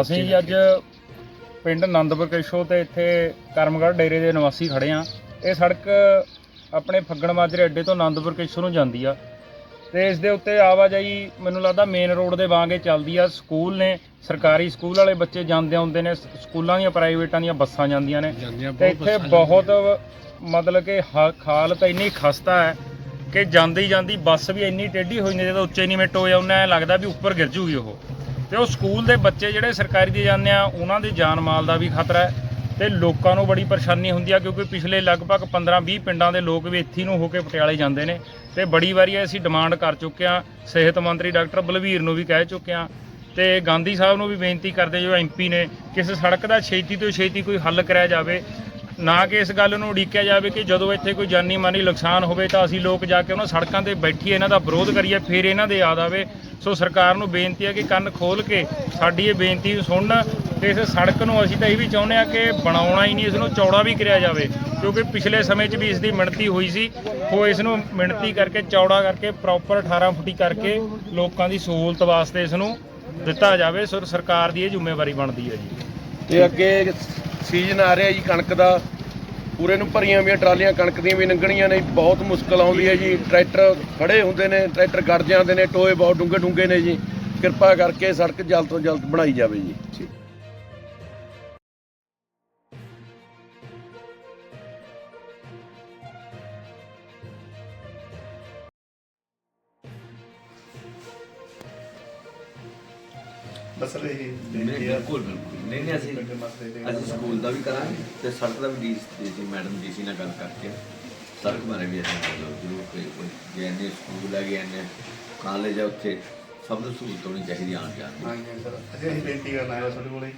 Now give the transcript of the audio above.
ਅਸੀਂ ਜੀ ਅੱਜ ਪਿੰਡ ਆਨੰਦਪੁਰ ਕੇਸ਼ੋ ਤੇ ਇੱਥੇ ਕਰਮਗੜ੍ਹ ਡੇਰੇ ਦੇ ਨਿਵਾਸੀ ਖੜੇ ਆ। ਇਹ ਸੜਕ ਆਪਣੇ ਫੱਗਣ ਮਾਜਰੇ ਅੱਡੇ ਤੋਂ ਆਨੰਦਪੁਰ ਕੇਸ਼ੋ ਨੂੰ ਜਾਂਦੀ ਆ। ਤੇ ਇਸ ਦੇ ਉੱਤੇ ਆਵਾਜਾਈ ਮੈਨੂੰ ਲੱਗਦਾ ਮੇਨ ਰੋਡ ਦੇ ਵਾਂਗੇ ਚੱਲਦੀ ਆ। ਸਕੂਲ ਨੇ ਸਰਕਾਰੀ ਸਕੂਲ ਵਾਲੇ ਬੱਚੇ ਜਾਂਦੇ ਆਉਂਦੇ ਨੇ ਸਕੂਲਾਂ ਦੀਆਂ ਪ੍ਰਾਈਵੇਟਾਂ ਦੀਆਂ ਬੱਸਾਂ ਜਾਂਦੀਆਂ ਨੇ। ਤੇ ਇੱਥੇ ਬਹੁਤ ਮਤਲਬ ਕਿ ਹਾਲਤ ਇੰਨੀ ਖਸਤਾ ਹੈ ਕਿ ਜਾਂਦੀ ਜਾਂਦੀ ਬੱਸ ਵੀ ਇੰਨੀ ਟੇਢੀ ਹੋਈ ਨੇ ਜਦੋਂ ਉੱਚੇ ਨੀਵੇਂ ਟੋਏ ਆਉਂਦੇ ਐ ਲੱਗਦਾ ਵੀ ਉੱਪਰ ਗਿਰ ਜੂਗੀ ਉਹ। ਤੇ ਉਹ ਸਕੂਲ ਦੇ ਬੱਚੇ ਜਿਹੜੇ ਸਰਕਾਰੀ ਦੇ ਜਾਂਦੇ ਆ, ਉਹਨਾਂ ਦੇ ਜਾਨ ਮਾਲ ਦਾ ਵੀ ਖਤਰਾ ਹੈ ਤੇ ਲੋਕਾਂ ਨੂੰ ਬੜੀ ਪਰੇਸ਼ਾਨੀ ਹੁੰਦੀ ਆ, ਕਿਉਂਕਿ ਪਿਛਲੇ ਲਗਭਗ 15-20 ਪਿੰਡਾਂ ਦੇ ਲੋਕ ਵੀ ਇੱਥੇ ਨੂੰ ਹੋ ਕੇ ਪਟਿਆਲੇ ਜਾਂਦੇ ਨੇ ਤੇ ਬੜੀ ਵਾਰੀ ਅਸੀਂ ਡਿਮਾਂਡ ਕਰ ਚੁੱਕੇ ਆ, ਸਿਹਤ ਮੰਤਰੀ ਡਾਕਟਰ ਬਲਵੀਰ ਨੂੰ ਵੀ ਕਹਿ ਚੁੱਕੇ ਆ। ਤੇ ਗਾਂਧੀ ਸਾਹਿਬ ਨੂੰ ਵੀ ਬੇਨਤੀ ਕਰਦੇ ਜੋ ਐਮਪੀ ਨੇ, ਕਿਸੇ ਸੜਕ ਦਾ ਛੇਤੀ ਤੋਂ ਛੇਤੀ ਕੋਈ ਹੱਲ ਕਰਿਆ ਜਾਵੇ ਨਾ ਕਿ ਇਸ ਗੱਲ ਨੂੰ ਉਡੀਕਿਆ ਜਾਵੇ ਕਿ ਜਦੋਂ ਇੱਥੇ ਕੋਈ ਜਾਨੀ ਮਾਨੀ ਨੁਕਸਾਨ ਹੋਵੇ ਤਾਂ ਅਸੀਂ ਲੋਕ ਜਾ ਕੇ ਉਹਨਾਂ ਸੜਕਾਂ ਤੇ ਬੈਠੀਏ, ਇਹਨਾਂ ਦਾ ਵਿਰੋਧ ਕਰੀਏ, ਫਿਰ ਇਹਨਾਂ ਦੇ ਯਾਦ ਆਵੇ। ਸੋ ਸਰਕਾਰ ਨੂੰ ਬੇਨਤੀ ਹੈ ਕਿ ਕੰਨ ਖੋਲ ਕੇ ਸਾਡੀ ਇਹ ਬੇਨਤੀ ਨੂੰ ਸੁਣਨ ਤੇ ਇਸ ਸੜਕ ਨੂੰ ਅਸੀਂ ਤਾਂ ਇਹ ਵੀ ਚਾਹੁੰਦੇ ਆ ਕਿ ਬਣਾਉਣਾ ਹੀ ਨਹੀਂ, ਇਸ ਨੂੰ ਚੌੜਾ ਵੀ ਕਰਿਆ ਜਾਵੇ। ਕਿਉਂਕਿ ਪਿਛਲੇ ਸਮੇਂ 'ਚ ਵੀ ਇਸ ਦੀ ਮਿਣਤੀ ਹੋਈ ਸੀ। ਉਹ ਇਸ ਨੂੰ ਮਿਣਤੀ ਕਰਕੇ, ਚੌੜਾ ਕਰਕੇ ਪ੍ਰੋਪਰ 18 ਫੁੱਟੀ ਕਰਕੇ ਲੋਕਾਂ ਦੀ ਸਹੂਲਤ ਵਾਸਤੇ ਇਸ ਨੂੰ ਦਿੱਤਾ ਜਾਵੇ। ਸੋ ਸਰਕਾਰ ਦੀ ਇਹ ਜ਼ਿੰਮੇਵਾਰੀ ਬਣਦੀ ਹੈ ਜੀ। ਤੇ ਅੱਗੇ ਸੀਜ਼ਨ ਆ ਰਿਹਾ ਜੀ ਕਣਕ ਦਾ। ਪੂਰੇ ਨੂੰ ਭਰੀਆਂ ਵੀ ਟਰਾਲੀਆਂ ਕਣਕ ਦੀਆਂ ਵੀ ਲੰਘਣੀਆਂ ਨੇ ਬਹੁਤ ਮੁਸ਼ਕਲ ਆਉਂਦੀ ਹੈ ਜੀ। ਟਰੈਕਟਰ ਖੜੇ ਹੁੰਦੇ ਨੇ, ਟਰੈਕਟਰ ਗੜ ਜਾਂਦੇ ਨੇ, ਟੋਏ ਬਹੁਤ ਡੂੰਘੇ ਡੂੰਘੇ ਨੇ ਜੀ। ਕਿਰਪਾ ਕਰਕੇ ਸੜਕ ਜਲਦ ਤੋਂ ਜਲਦ ਬਣਾਈ ਜਾਵੇ ਜੀ। ਮਸਲੇ ਹੀ ਨਹੀਂ ਬਿਲਕੁਲ ਬਿਲਕੁਲ। ਨਹੀਂ ਨਹੀਂ ਅਸੀਂ ਅਸੀਂ ਸਕੂਲ ਦਾ ਵੀ ਕਰਾਂਗੇ ਤੇ ਸੜਕ ਦਾ ਵੀ ਡੀਸੀ ਮੈਡਮ ਡੀਸੀ ਨਾਲ ਗੱਲ ਕਰਕੇ ਸੜਕ ਬਾਰੇ ਵੀ ਅਸੀਂ ਗੱਲ ਜ਼ਰੂਰ ਕੋਈ ਕੋਈ ਜੇ ਇੰਨੇ ਸਕੂਲ ਹੈਗੇ ਇੰਨੇ ਕਾਲਜ ਆ ਉੱਥੇ ਸਭ ਨੂੰ ਸਹੂਲਤ ਹੋਣੀ ਚਾਹੀਦੀ ਆਉਣ ਜਾਣ ਦੀ। ਹਾਂਜੀ ਸਰ। ਅਸੀਂ ਬੇਨਤੀ ਕਰਨ ਹਾਂ ਤੁਹਾਡੇ ਕੋਲੇ।